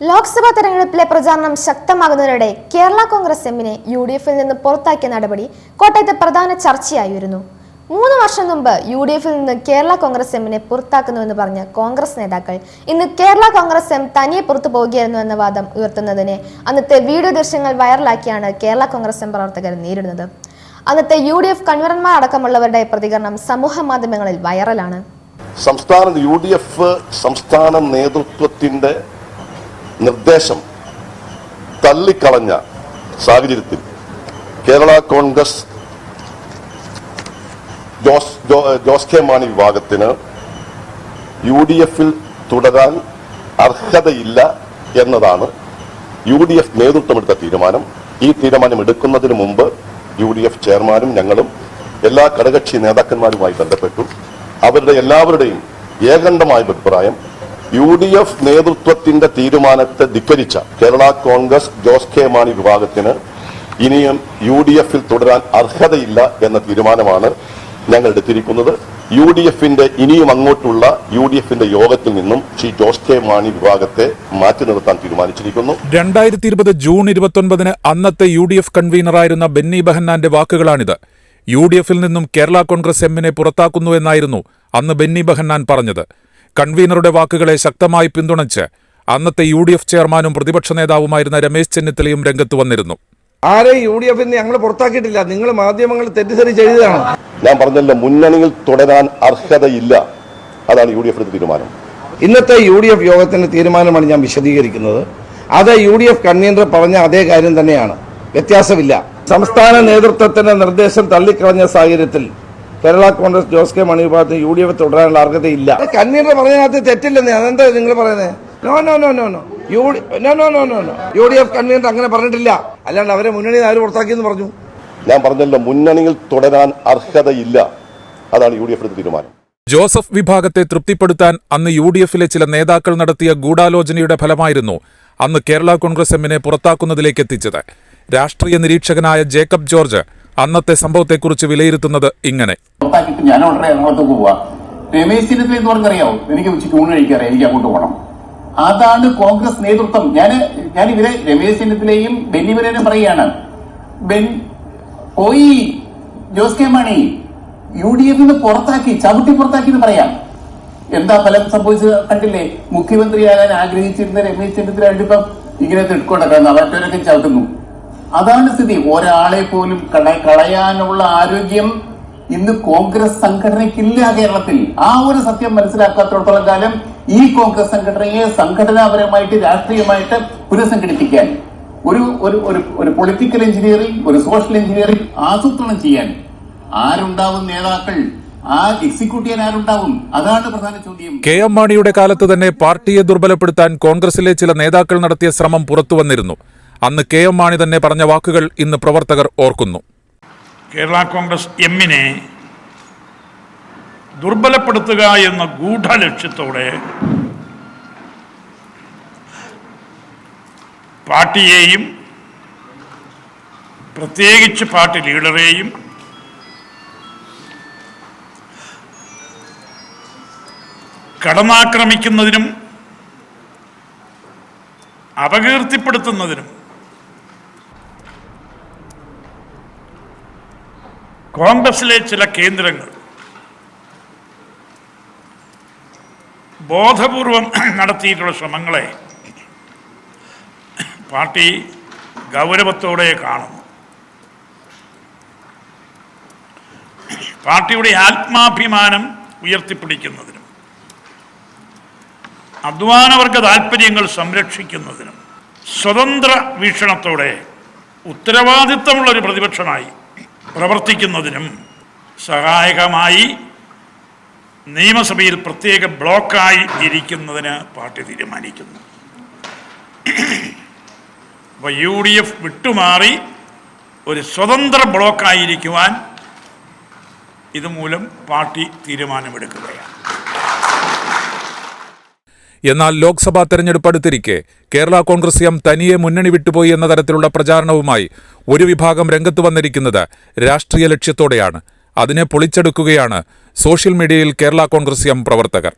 ലോക്സഭാ തെരഞ്ഞെടുപ്പിലെ പ്രചാരണം ശക്തമാകുന്നതിനിടെ കേരള കോൺഗ്രസ് എമ്മിനെ യു ഡി എഫിൽ നിന്ന് പുറത്താക്കിയ നടപടി കോട്ടയത്തെ പ്രധാന ചർച്ചയായിരുന്നു. മൂന്ന് വർഷം മുമ്പ് യു ഡി എഫിൽ നിന്ന് കേരള കോൺഗ്രസ് എമ്മിനെ പുറത്താക്കുന്നുവെന്ന് പറഞ്ഞ കോൺഗ്രസ് നേതാക്കൾ ഇന്ന് കേരള കോൺഗ്രസ് എം തനിയെ പുറത്തു പോകുകയായിരുന്നു എന്ന വാദം ഉയർത്തുന്നതിനെ അന്നത്തെ വീഡിയോ ദൃശ്യങ്ങൾ വൈറലാക്കിയാണ് കേരള കോൺഗ്രസ് എം പ്രവർത്തകർ നേരിടുന്നത്. അന്നത്തെ യു ഡി എഫ് കൺവീനർമാർ അടക്കമുള്ളവരുടെ പ്രതികരണം സമൂഹ മാധ്യമങ്ങളിൽ വൈറലാണ്. സംസ്ഥാന യു ഡി എഫ് സംസ്ഥാന നേതൃത്വത്തിന്റെ നിർദ്ദേശം തള്ളിക്കളഞ്ഞ സാഹചര്യത്തിൽ കേരള കോൺഗ്രസ് ജോസ് ജോസ് കെ മാണി വിഭാഗത്തിന് യു ഡി എഫിൽ തുടരാൻ അർഹതയില്ല എന്നതാണ് യു ഡി എഫ് നേതൃത്വമെടുത്ത തീരുമാനം. ഈ തീരുമാനം എടുക്കുന്നതിന് മുമ്പ് യു ഡി എഫ് ചെയർമാനും ഞങ്ങളും എല്ലാ ഘടകക്ഷി നേതാക്കന്മാരുമായി ബന്ധപ്പെട്ടു. അവരുടെ എല്ലാവരുടെയും ഏകണ്ഠമായ അഭിപ്രായം യു ഡി എഫ് നേതൃത്വത്തിന്റെ തീരുമാനത്തെ ധിക്കരിച്ച കേരള കോൺഗ്രസ് ജോസ് കെ മാണി വിഭാഗത്തിന് ഇനിയും യു ഡി എഫിൽ തുടരാൻ അർഹതയില്ല എന്ന തീരുമാനമാണ് ഞങ്ങൾ എടുത്തിരിക്കുന്നത്. യു ഡി എഫിന്റെ ഇനിയും അങ്ങോട്ടുള്ള യു ഡി എഫിന്റെ യോഗത്തിൽ നിന്നും ശ്രീ ജോസ് കെ മാണി വിഭാഗത്തെ മാറ്റി നിർത്താൻ തീരുമാനിച്ചിരിക്കുന്നു. രണ്ടായിരത്തി ഇരുപത് ജൂൺ ഇരുപത്തൊൻപതിന് അന്നത്തെ യു ഡി എഫ് കൺവീനറായിരുന്ന ബെന്നി ബെഹന്നാന്റെ വാക്കുകളാണിത്. യു ഡി എഫിൽ നിന്നും കേരള കോൺഗ്രസ് എമ്മിനെ പുറത്താക്കുന്നു എന്നായിരുന്നു അന്ന് ബെന്നി ബെഹന്നാൻ പറഞ്ഞത്. കൺവീനറുടെ വാക്കുകളെ ശക്തമായി പിന്തുണച്ച് അന്നത്തെ യു ഡി എഫ് ചെയർമാനും പ്രതിപക്ഷ നേതാവുമായിരുന്ന രമേശ് ചെന്നിത്തലയും രംഗത്ത് വന്നിരുന്നു. ആരെ യു ഡി എഫിൽ ഞങ്ങൾ പുറത്താക്കിയിട്ടില്ല. നിങ്ങൾ മാധ്യമങ്ങൾ തെറ്റിദ്ധരിച്ച് ചെയ്തതാണ്. ഞാൻ പറഞ്ഞല്ലോ മുന്നണിയിൽ തുടരാൻ അർഹതയില്ല. അതാണ് യു ഡി എഫിന്റെ തീരുമാനം. ഇന്നത്തെ യു ഡി എഫ് യോഗത്തിന്റെ തീരുമാനമാണ് ഞാൻ വിശദീകരിക്കുന്നത്. അത് യു ഡി എഫ് കൺവീനർ പറഞ്ഞ അതേ കാര്യം തന്നെയാണ്. വ്യത്യാസമില്ല. സംസ്ഥാന നേതൃത്വത്തിന്റെ നിർദ്ദേശം തള്ളിക്കളഞ്ഞ സാഹചര്യത്തിൽ കേരള കോൺഗ്രസ് ജോസ് കെ മണി വിഭാഗത്തിന് യു ഡി എഫ് തുടരാനുള്ള അർഹതയില്ല കൺവീനർ പറഞ്ഞതിനകത്ത് തെറ്റില്ലെന്നേ അതെന്താ നിങ്ങൾ പറയുന്നത് no no no no no U D no no no no no U D F convener അങ്ങനെ പറഞ്ഞിട്ടില്ല. അല്ലാണ്ട് അവരെ മുന്നണി ആര് പുറത്താക്കിയെന്ന് പറഞ്ഞു? ഞാൻ പറഞ്ഞല്ലോ മുന്നണിയിൽ തുടരാൻ അർഹതയില്ല. അതാണ് യു ഡി എഫിന്റെ തീരുമാനം. ജോസഫ് വിഭാഗത്തെ തൃപ്തിപ്പെടുത്താൻ അന്ന് യു ഡി എഫിലെ ചില നേതാക്കൾ നടത്തിയ ഗൂഢാലോചനയുടെ ഫലമായിരുന്നു അന്ന് കേരള കോൺഗ്രസ് എമ്മിനെ പുറത്താക്കുന്നതിലേക്ക് എത്തിച്ചത്. രാഷ്ട്രീയ നിരീക്ഷകനായ ജേക്കബ് ജോർജ് അന്നത്തെ സംഭവത്തെക്കുറിച്ച് വിലയിരുത്തുന്നത് ഇങ്ങനെ. അതാണ് കോൺഗ്രസ് നേതൃത്വം. ഞാൻ ഞാൻ ഇവരെ രമേശ് ചെന്നിത്തലയും ബെന്നിവരേനും പറയുകയാണ്. ബെൻ പോയി. Jose K Mani U D എഫിൽ പുറത്താക്കി ചവിട്ടി പുറത്താക്കി എന്ന് പറയാം. എന്താ ഫലം സംഭവിച്ചത് കണ്ടില്ലേ? മുഖ്യമന്ത്രിയാകാൻ ആഗ്രഹിച്ചിരുന്ന രമേശ് ചെന്നിത്തല ഇപ്പം ഇങ്ങനെ തിടുക്കൊണ്ടൊക്കെ മറ്റവരൊക്കെ ചവിട്ടുന്നു. അതാണ് സ്ഥിതി. ഒരാളെ പോലും കള- കളയാനുള്ള ആരോഗ്യം ഇന്ന് കോൺഗ്രസ് സംഘടനയ്ക്കില്ല കേരളത്തിൽ. ആ ഒരു സത്യം മനസ്സിലാക്കാത്തടത്തോളം കാലം ഈ കോൺഗ്രസ് സംഘടനയെ സംഘടനാപരമായിട്ട് രാഷ്ട്രീയമായിട്ട് പുനഃസംഘടിപ്പിക്കാൻ ഒരു ഒരു ഒരു പൊളിറ്റിക്കൽ എഞ്ചിനീയറിംഗ് ഒരു സോഷ്യൽ എഞ്ചിനീയറിംഗ് ആസൂത്രണം ചെയ്യാൻ ആരുണ്ടാവും നേതാക്കൾ? കെ എം മാണിയുടെ കാലത്ത് തന്നെ പാർട്ടിയെ ദുർബലപ്പെടുത്താൻ കോൺഗ്രസിലെ ചില നേതാക്കൾ നടത്തിയ ശ്രമം പുറത്തുവന്നിരുന്നു. അന്ന് കെ എം മാണി തന്നെ പറഞ്ഞ വാക്കുകൾ ഇന്ന് പ്രവർത്തകർ ഓർക്കുന്നു. കേരള കോൺഗ്രസ് എമ്മിനെ ദുർബലപ്പെടുത്തുക എന്ന ഗൂഢലക്ഷ്യത്തോടെ പാർട്ടിയെയും പ്രത്യേകിച്ച് പാർട്ടി ലീഡറെയും കടന്നാക്രമിക്കുന്നതിനും അപകീർത്തിപ്പെടുത്തുന്നതിനും കോൺഗ്രസിലെ ചില കേന്ദ്രങ്ങൾ ബോധപൂർവം നടത്തിയിട്ടുള്ള ശ്രമങ്ങളെ പാർട്ടി ഗൗരവത്തോടെ കാണുന്നു. പാർട്ടിയുടെ ആത്മാഭിമാനം ഉയർത്തിപ്പിടിക്കുന്നതിനും അധ്വാനവർഗ താല്പര്യങ്ങൾ സംരക്ഷിക്കുന്നതിനും സ്വതന്ത്ര വീക്ഷണത്തോടെ ഉത്തരവാദിത്തമുള്ള ഒരു പ്രതിപക്ഷമായി പ്രവർത്തിക്കുന്നതിനും സഹായകമായി നിയമസഭയിൽ പ്രത്യേക ബ്ലോക്കായി ഇരിക്കുന്നതിന് പാർട്ടി തീരുമാനിക്കുന്നു. അപ്പോൾ യു ഡി എഫ് വിട്ടുമാറി ഒരു സ്വതന്ത്ര ബ്ലോക്കായിരിക്കുവാൻ ഇതുമൂലം പാർട്ടി തീരുമാനമെടുക്കുകയാണ്. എന്നാൽ ലോക്സഭാ തെരഞ്ഞെടുപ്പ് അടുത്തിരിക്കെ കേരള കോൺഗ്രസ് എം തനിയെ മുന്നണി വിട്ടുപോയി എന്ന തരത്തിലുള്ള പ്രചാരണവുമായി ഒരു വിഭാഗം രംഗത്ത് വന്നിരിക്കുന്നത് രാഷ്ട്രീയ ലക്ഷ്യത്തോടെയാണ്. അതിനെ പൊളിച്ചെടുക്കുകയാണ് സോഷ്യൽ മീഡിയയിൽ കേരള കോൺഗ്രസ് എം പ്രവർത്തകർ.